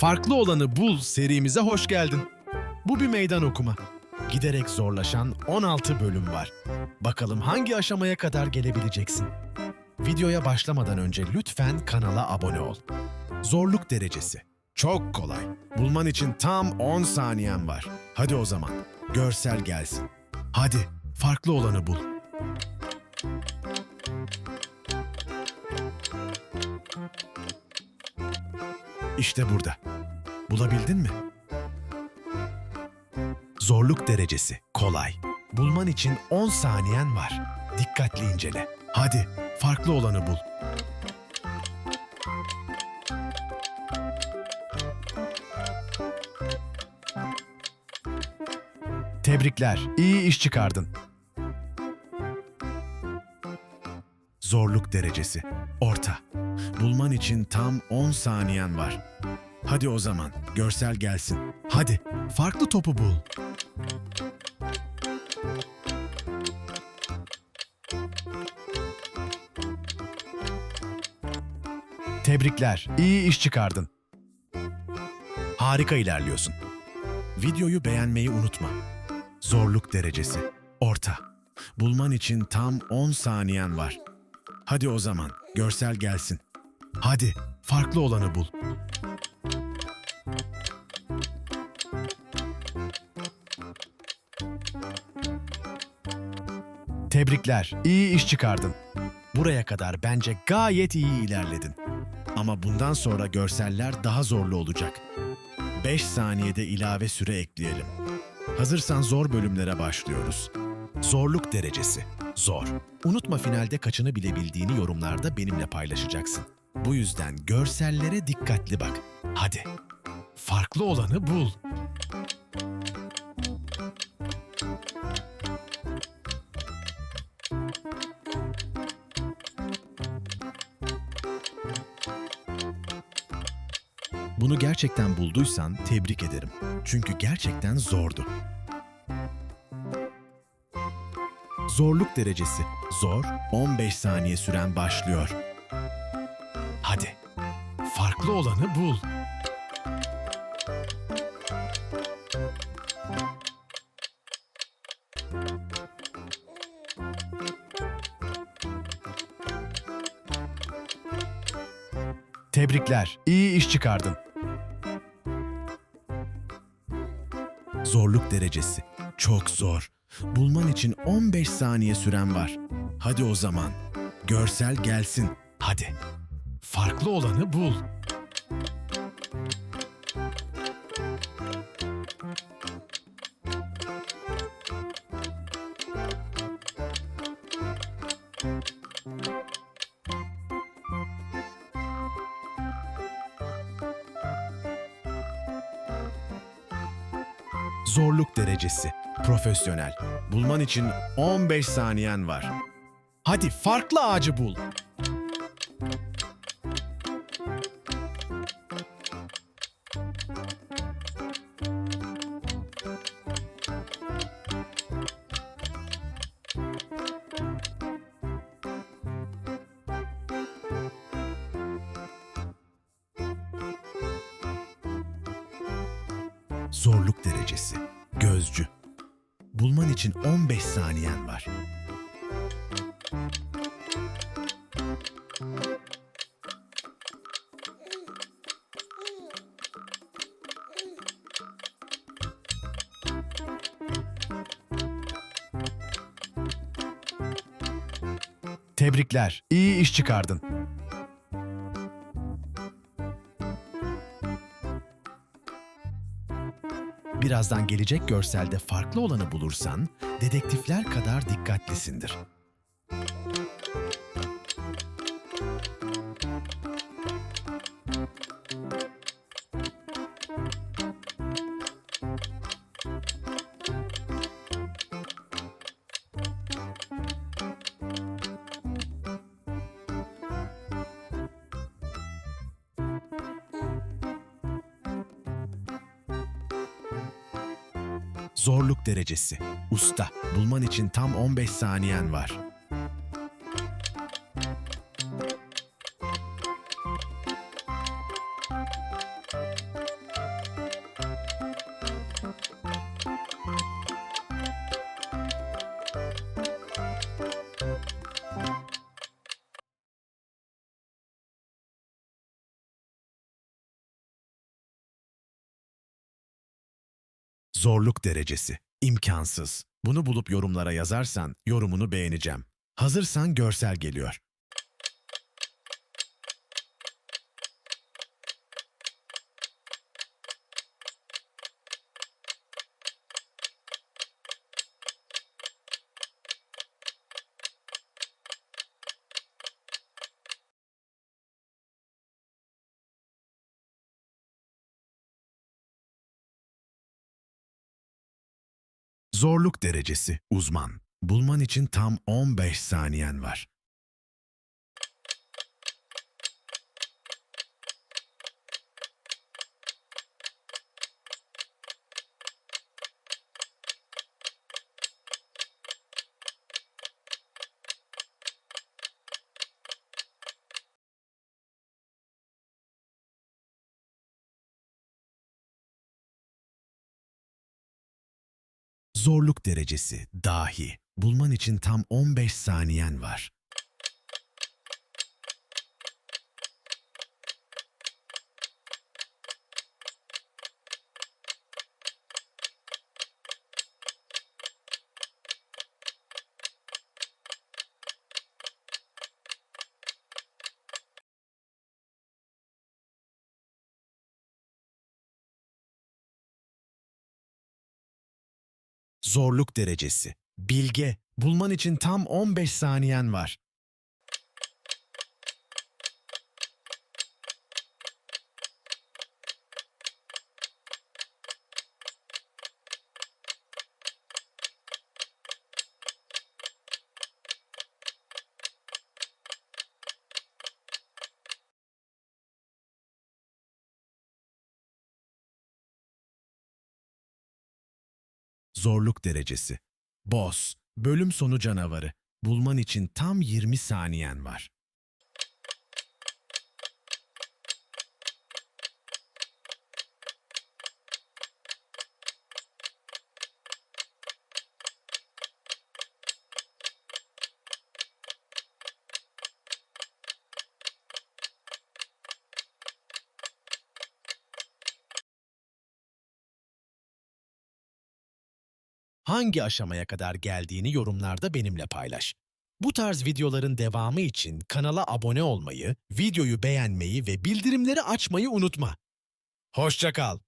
Farklı olanı bul serimize hoş geldin. Bu bir meydan okuma. Giderek zorlaşan 16 bölüm var. Bakalım hangi aşamaya kadar gelebileceksin? Videoya başlamadan önce lütfen kanala abone ol. Zorluk derecesi. Çok kolay. Bulman için tam 10 saniyen var. Hadi o zaman. Görsel gelsin. Hadi, farklı olanı bul. İşte burada. Bulabildin mi? Zorluk derecesi kolay. Bulman için 10 saniyen var. Dikkatli incele. Hadi, farklı olanı bul. Tebrikler, iyi iş çıkardın. Zorluk derecesi orta. Bulman için tam 10 saniyen var. Hadi o zaman, görsel gelsin. Hadi, farklı topu bul. Tebrikler, iyi iş çıkardın. Harika ilerliyorsun. Videoyu beğenmeyi unutma. Zorluk derecesi orta. Bulman için tam 10 saniyen var. Hadi o zaman, görsel gelsin. Hadi, farklı olanı bul. Tebrikler, iyi iş çıkardın. Buraya kadar bence gayet iyi ilerledin. Ama bundan sonra görseller daha zorlu olacak. 5 saniyede ilave süre ekleyelim. Hazırsan zor bölümlere başlıyoruz. Zorluk derecesi. Zor. Unutma finalde kaçını bilebildiğini yorumlarda benimle paylaşacaksın. Bu yüzden görsellere dikkatli bak. Hadi. Farklı olanı bul. Bunu gerçekten bulduysan tebrik ederim. Çünkü gerçekten zordu. Zorluk derecesi zor, 15 saniye süren başlıyor. Hadi, farklı olanı bul. Tebrikler, iyi iş çıkardın. Zorluk derecesi çok zor. Bulman için 15 saniye süren var. Hadi o zaman. Görsel gelsin. Hadi. Farklı olanı bul. Zorluk derecesi profesyonel. Bulman için 15 saniyen var. Hadi farklı ağacı bul. Zorluk derecesi gözcü. Bulman için 15 saniyen var. Tebrikler. İyi iş çıkardın. Birazdan gelecek görselde farklı olanı bulursan, dedektifler kadar dikkatlisindir. Zorluk derecesi. Usta. Bulman için tam 15 saniyen var. Zorluk derecesi. imkansız. Bunu bulup yorumlara yazarsan yorumunu beğeneceğim. Hazırsan görsel geliyor. Zorluk derecesi uzman. Bulman için tam 15 saniyen var. Zorluk derecesi dahi. Bulman için tam 15 saniyen var. Zorluk derecesi. Bilge. Bulman için tam 15 saniyen var. Zorluk derecesi. Boss. Bölüm sonu canavarı. Bulman için tam 20 saniyen var. Hangi aşamaya kadar geldiğini yorumlarda benimle paylaş. Bu tarz videoların devamı için kanala abone olmayı, videoyu beğenmeyi ve bildirimleri açmayı unutma. Hoşça kal.